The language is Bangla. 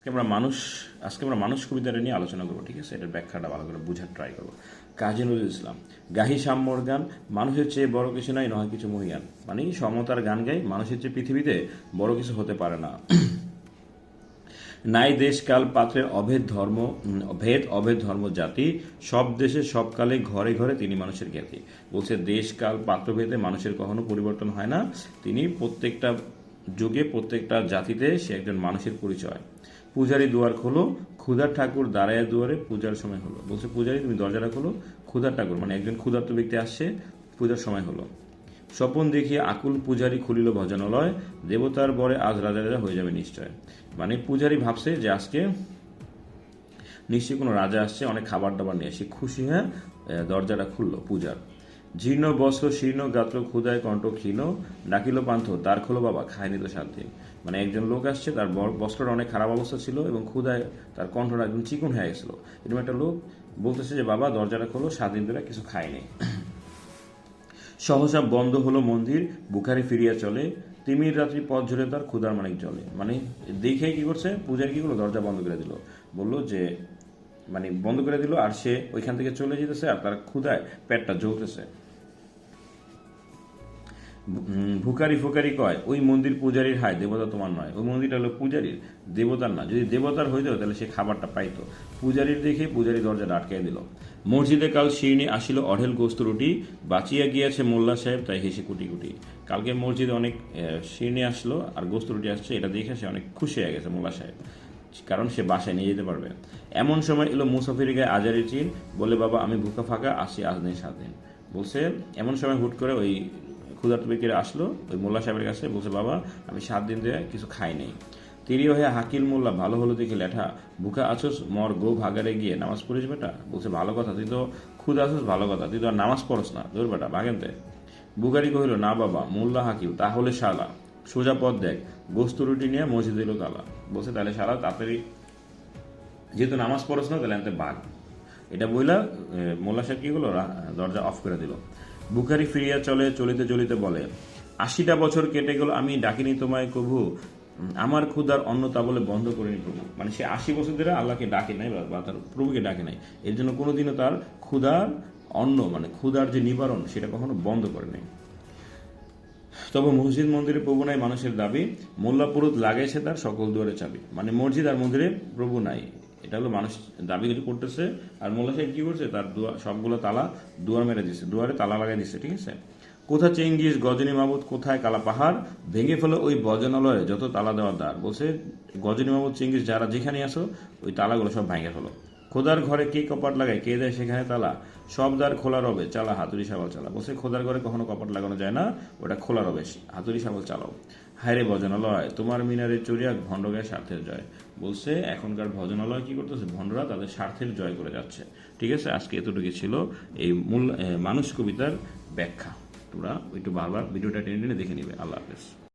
আজকে আমরা মানুষ, আজকে আমরা মানুষ কবিতাটা নিয়ে আলোচনা করব, ঠিক আছে? এটার ব্যাখ্যাটা ভালো করে বোঝার ট্রাই করব। কাজী নজরুল ইসলাম, গাহি সাম্যর গান, মানুষের চেয়ে বড় কিছু নাই, নয় কিছু মহিয়ান। মানে সমতার গান গাই, মানুষের চেয়ে পৃথিবীতে বড় কিছু হতে পারে না। নাই দেশ, কাল, পাত্রের অভেদ ধর্ম, ভেদ, অভেদ ধর্ম জাতি, সব দেশে, সব কালে, ঘরে ঘরে তিনি মানুষের জ্ঞাতি। বলছে, দেশ, কাল, পাত্রভেদে মানুষের কখনো পরিবর্তন হয় না। তিনি প্রত্যেকটা যুগে, প্রত্যেকটা জাতিতে সে একজন মানুষের পরিচয়। পূজারি দুয়ার খোলো, ক্ষুধার ঠাকুর দাঁড়ায় দুয়ারে পূজার সময় হলো। বলছে, পূজারি, তুমি দরজাটা খোলো, ক্ষুধার ঠাকুর মানে একজন ক্ষুধার্ত ব্যক্তি আসছে, পূজার সময় হলো। স্বপন দেখিয়ে আকুল পূজারি খুলিল ভজনালয়, দেবতার বরে আজ রাজা রাজা হয়ে যাবে নিশ্চয়। মানে পূজারি ভাবছে যে আজকে নিশ্চয়ই কোনো রাজা আসছে, অনেক খাবার দাবার নিয়ে সে খুশি, হয়ে? দরজাটা খুললো পূজার। জীর্ণ, বস্ত্র শীর্ণ, গাত্র, ক্ষুদায়, কণ্ঠ ক্ষীণ ডাকিল পান্থ তার খোলো বাবা খায়নি তো সাত দিন মানে একজন লোক আসছে, তার বস্ত্রটা অনেক খারাপ অবস্থা ছিল এবং ক্ষুদায় তার কণ্ঠটা একদম চিকন হয়ে গেছিল। এরকম একটা লোক বলতেছে যে, বাবা, দরজাটা খোলো, সাত দিন ধরে কিছু খায়নি সহসা বন্ধ হলো মন্দির, বুখারে ফিরিয়া চলে। তিমির রাত্রি পথ ঝরে তার ক্ষুদার মানিক জলে। মানে দেখে কি করছে, পূজার কি করল, দরজা বন্ধ করে দিল। বলল যে মানে বন্ধ করে দিল আর সে ওইখান থেকে চলে যেতেছে আর তার ক্ষুদায় পেটটা জ্বলতেছে। ভুকারি ফুকারি কয়, ওই মন্দির পূজারীর হায়, দেবতা তোমার নয়। ওই মন্দিরটা হলো পূজারীর, দেবতার না। যদি দেবতার হইতো তাহলে সে খাবারটা পাইতো। পূজারীর দেখে পূজারী দরজাটা আটকাই দিল। মসজিদে কাল শিরনি আসিল অঢেল গোস্ত রুটি, বাঁচিয়া গিয়াছে মোল্লা সাহেব, তাই হেসে কুটি কুটি কালকে মসজিদে অনেক শিরনি আসলো আর গোস্ত রুটি আসছে, এটা দেখে সে অনেক খুশি হয়ে গেছে মোল্লা সাহেব। কারণ সে বাসায় নিয়ে যেতে পারবে। এমন সময় এলো মুসাফির গায়ে আজারি চিন, বলে, বাবা, আমি ভুকা ফাঁকা আসি আজ নেই সাত দিন। বলছে, এমন সময় হুট করে ওই ক্ষুধার্ত ব্যক্তিরা আসলো, ওই মোল্লা সাহেবের কাছে, বলছে, বাবা, আমি সাত দিন ধরে কিছু খাই নাই। তিরিও হয়ে হাকিল মোল্লা, ভালো হলো দেখে লেঠা বুকা আছোস, মর গো ভাগারে গিয়ে নামাজ পড়িস বেটা? বলছে, ভালো কথা, তুই তো খুদ আছোস, ভালো কথা, তুই তো আর নামাজ পড়স না, দূর বেটা ভাগেনতে বুগারি কহিল, না বাবা, মোল্লা হাকিম, তাহলে শালা। সোজা পথ দেখ। গোস্ত রুটি নিয়ে মসজিদ এলো তালা। বলছে তাহলে সারা তাড়াতাড়ি যেহেতু নামাজ পড়ছ না, তাহলে আনতে বাঘ। এটা বইলা মোল্লা সাহেব কি হলো দরজা অফ করে দিল। বুখারি ফিরিয়া চলে, চলিতে চলিতে বলে, আশিটা বছর কেটে গেল, আমি ডাকিনি তোমায় কভু। আমার ক্ষুদার অন্ন তা বলে বন্ধ করিনি প্রভু। মানে সে আশি বছর ধরে আল্লাহকে ডাকে নাই বা- তার প্রভুকে ডাকে নাই। এর জন্য কোনোদিনও তার ক্ষুধার অন্ন মানে ক্ষুধার যে নিবারণ, সেটা কখনো বন্ধ করে নাই। তবে মসজিদ মন্দিরে প্রভু নাই মানুষের দাবি, মোল্লা পুরুত লাগাইছে তার সকল দুয়ারে চাবি। মানে মসজিদ আর মন্দিরে প্রভু নাই। এটা হলো মানুষ দাবি কিছু করতেছে, আর মোল্লা সাহেব কি করছে? তার দুয়া, সবগুলো তালা দুয়ার মেরে দিচ্ছে দুয়ারে তালা লাগাই দিচ্ছে ঠিক আছে? কোথা চেঙ্গিস, গজনী মাবুদ কোথায় কালা পাহাড়? ভেঙে ফেলো ওই বজনালয়ে যত তালা দেওয়ার দ্বার। বলছে, গজনী মাবুদ, চেঙ্গিস, যারা যেখানে আসো ওই তালাগুলো সব ভেঙে ফেলো। খোদার ঘরে কে কপাট লাগায়? কে দেয় সেখানে তালা? সব দ্বার খোলা রবে, চালা, হাতুড়ি, সাবল চালা। বলছে, খোদার ঘরে কখনো কপাট লাগানো যায় না, ওটা খোলা রবে, হাতুড়ি, সাবল চালাও। হায়রে ভজনালয়, তোমার মিনারে চড়িয়া ভণ্ডগায় স্বার্থের জয়। বলছে, এখনকার ভজনালয় কি করতেছে? ভণ্ডরা তাদের স্বার্থের জয় করে যাচ্ছে। ঠিক আছে, আজকে এতটুকু ছিল এই মূল মানুষ কবিতার ব্যাখ্যা। তোমরা একটু বারবার ভিডিওটা টেনে টেনে দেখে নিবে। আল্লাহ হাফেজ।